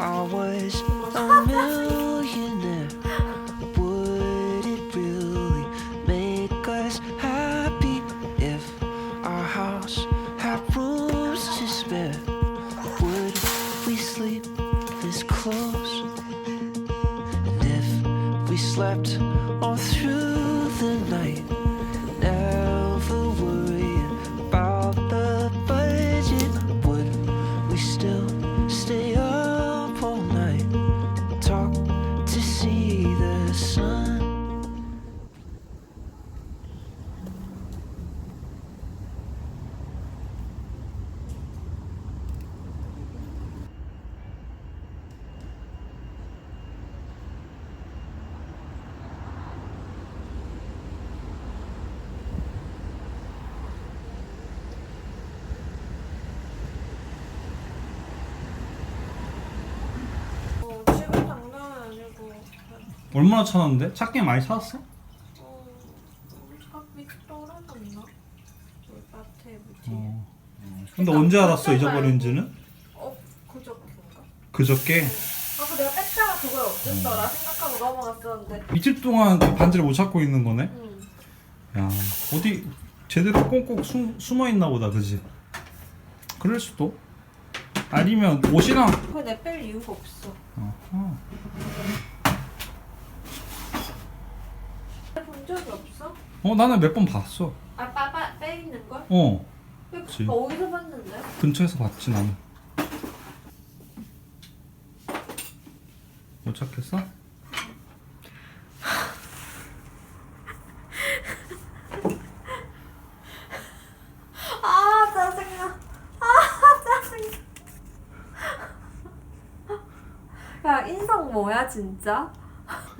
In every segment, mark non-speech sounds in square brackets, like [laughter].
I was 얼마나 찾았는데? 찾긴 많이 찾았어? 어, 값이 떨어졌나? 물밭에 묻히 어. 근데 언제 알았어 잊어버린지는? 어? 그저께인가? 그저께 아, 그 내가 뺐다가 그걸 없앴더라 생각하고 넘어갔었는데 이틀 동안 그 반지를 못 찾고 있는 거네? 응. 야 어디 제대로 꽁꽁 숨, 숨어 있나 보다 그지? 그럴 수도 아니면 옷이랑 그걸 내뺄 이유가 없어 어허. 적이 없어? 어 나는 몇 번 봤어 아, 빠빠 빼 있는 걸? 어 왜 그치. 그 어디서 봤는데? 근처에서 봤지 나는 못 찾겠어? [laughs] 아 짜증나 아 짜증나 [laughs] 야 인성 뭐야 진짜?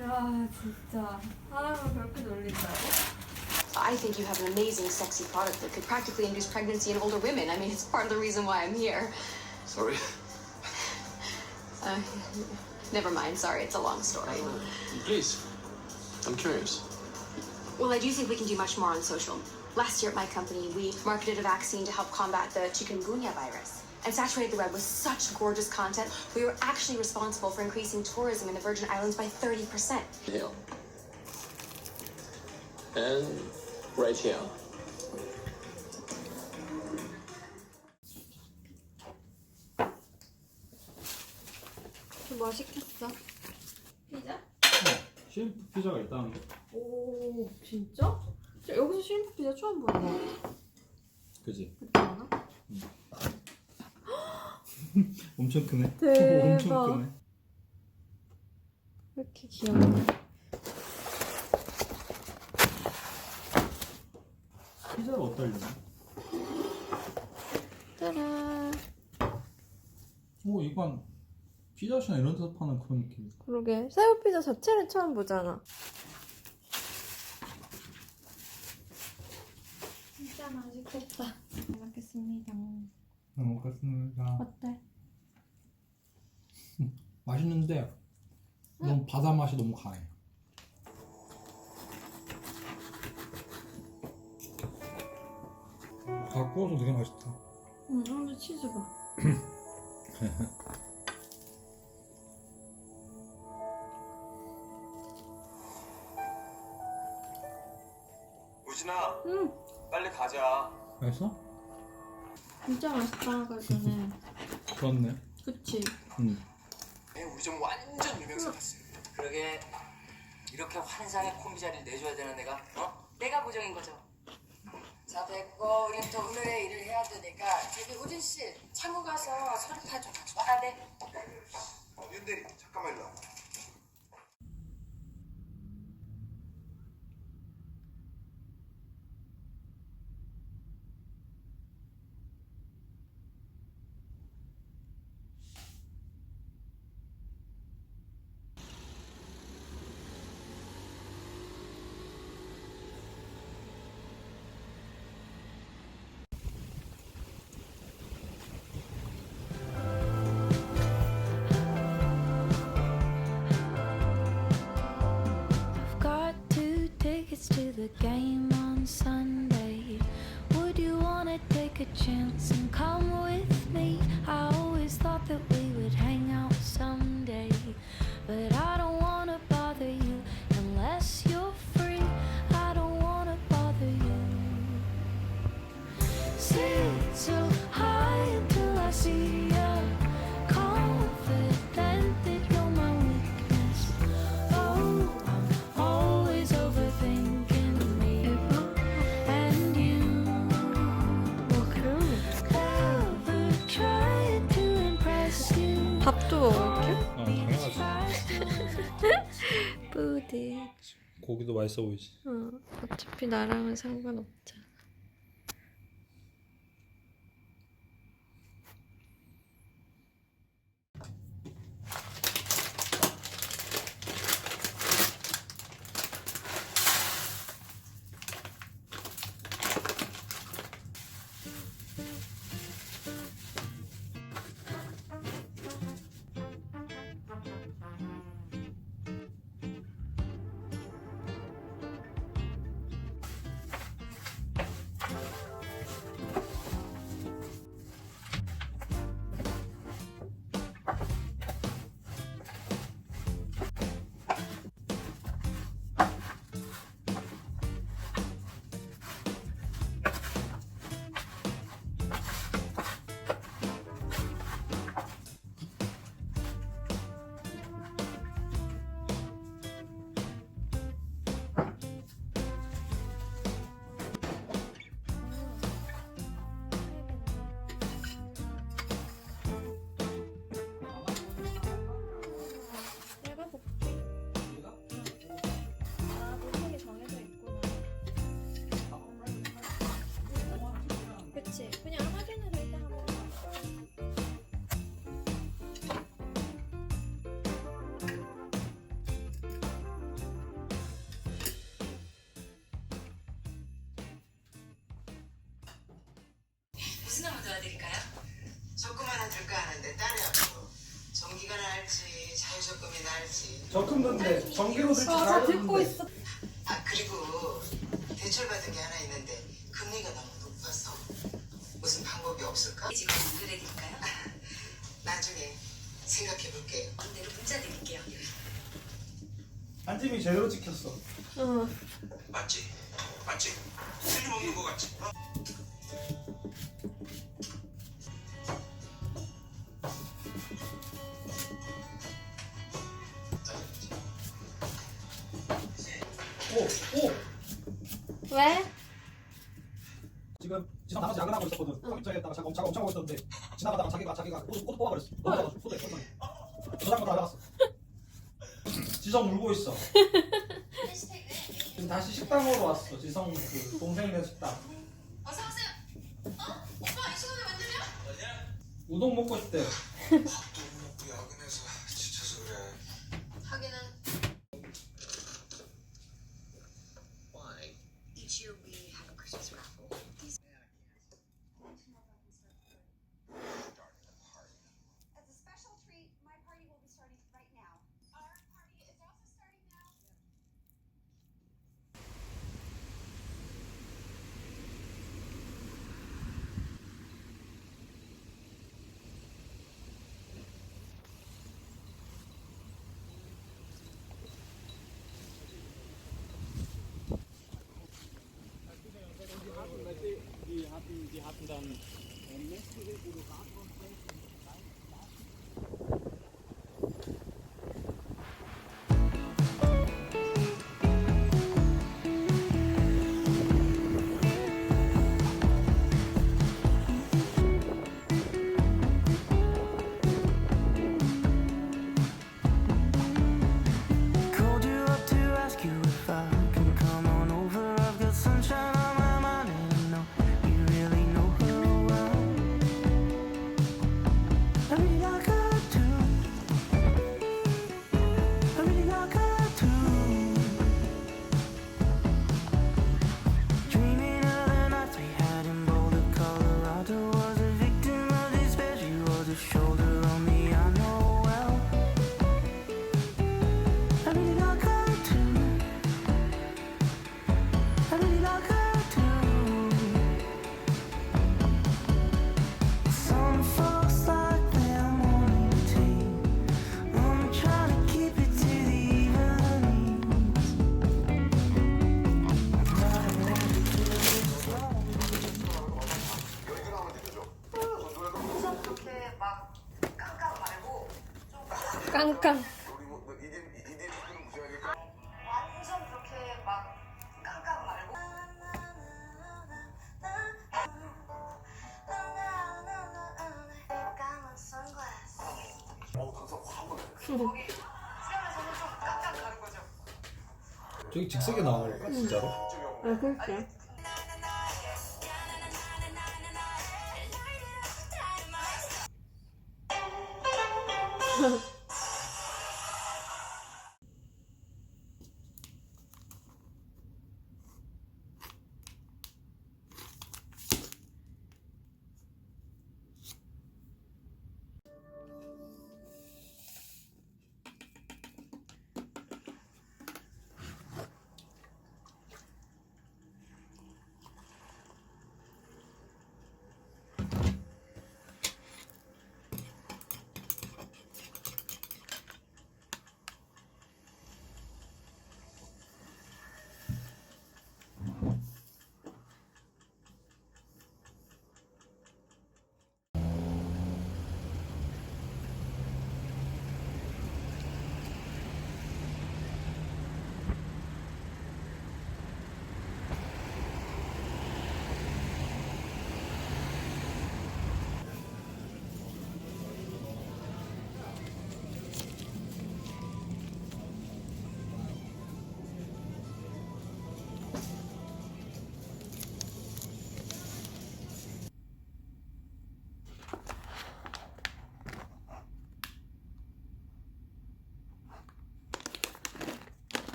야 진짜 사람을 그렇게 놀린다고? I think you have an amazing sexy product that could practically induce pregnancy in older women. I mean, it's part of the reason why I'm here. Sorry. Uh, never mind, sorry, it's a long story. Please. I'm curious. Well, I do think we can do much more on social. Last year at my company, we marketed a vaccine to help combat the chikungunya virus and saturated the web with such gorgeous content. We were actually responsible for increasing tourism in the Virgin Islands by 30%. Here. And right here. 뭐 시켰어? 피자? 셰프 피자가 있다는데 오 진짜? 저 여기서 슈림프 피자 처음 보는 거 그지? 같지 않아? [laughs] 엄청 크네. [laughs] 대박. 엄청 크네. 왜 이렇게 귀엽냐? 피자를 어디다 올리나? 짜란 오 이건 피자시나 이런 데서 파는 그런 느낌 그러게. 새우 피자 자체를 처음 보잖아. 진짜 맛있겠다. 잘 먹겠습니다 잘 먹겠습니다. 어때? [laughs] 맛있는데 너무 바다 맛이 너무 강해. 다 구워서 되게 맛있다. 응 근데 치즈 봐 우진아 응, 빨리 가자. 맛있어? 진짜 맛있다 그러더니 그렇네 그치? 응애 우리 좀 완전 유명세 탔어 그러게 이렇게 환상의 콤비 자리를 내줘야 되는 내가 어? 내가 고정인 거죠. 자 됐고 우린 또 오늘의 일을 해야 되니까 저기 우진 씨 창고 가서 서류 파 좀 가져와 아, 네. 어, 윤대리 잠깐만 일로 와 I've tickets to the game on Sunday. Would you wanna take a chance 맛있어 보이지. 어, 어차피 나랑은 상관없잖 도와드릴까요? 적금 하나 줄까 하는데 딸이 아프고 전기가 나을지 자유적금이 나을지 적금 던데 전기로 들지 아, 다 듣고 있어. 아 그리고 대출 받은 게 하나 있는데 금리가 너무 높아서 무슨 방법이 없을까? 지금 연결해드릴까요? [laughs] 나중에 생각해 볼게요 언대로 문자 드릴게요. 안짐이 제대로 찍혔어 어. 맞지? 맞지? 틀림없는 거 같지? 어? 오! 오! 왜? 지금 지금 나가서 야근하고 있었거든 입장에다가 작업 작업 엄청 하고 있었는데 지나가다가 자기가 자기가 코드 코드 뽑아버렸어 넘어가가지고 코드에 코드에 저장고 다 나갔어 [laughs] 지성 울고 있어 지금 다시 식당으로 왔어 지성 그 동생네 식당 어서 오세요. 어? 오빠 이 시간에 웬일이야? 우동 먹고 싶대 [laughs] hatten, wir hatten dann ähm, letzte Regulator. Hurry up. 저기 직색에 나올까 진짜로? 아 그럴게. [laughs]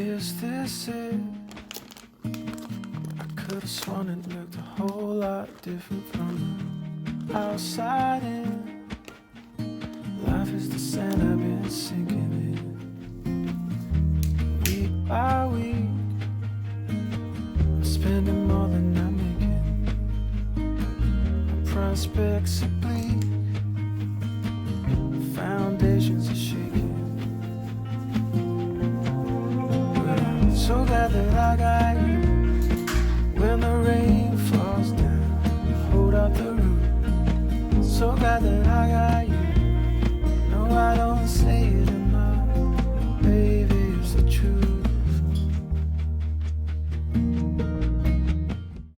Is this it? I could have sworn it looked a whole lot different from the outside in. Life is the sand I've been sinking in. Week by week, I'm spending more than I'm making. My prospects are bleak, foundations that I got you. When the rain falls down, hold up the roof. So glad that I got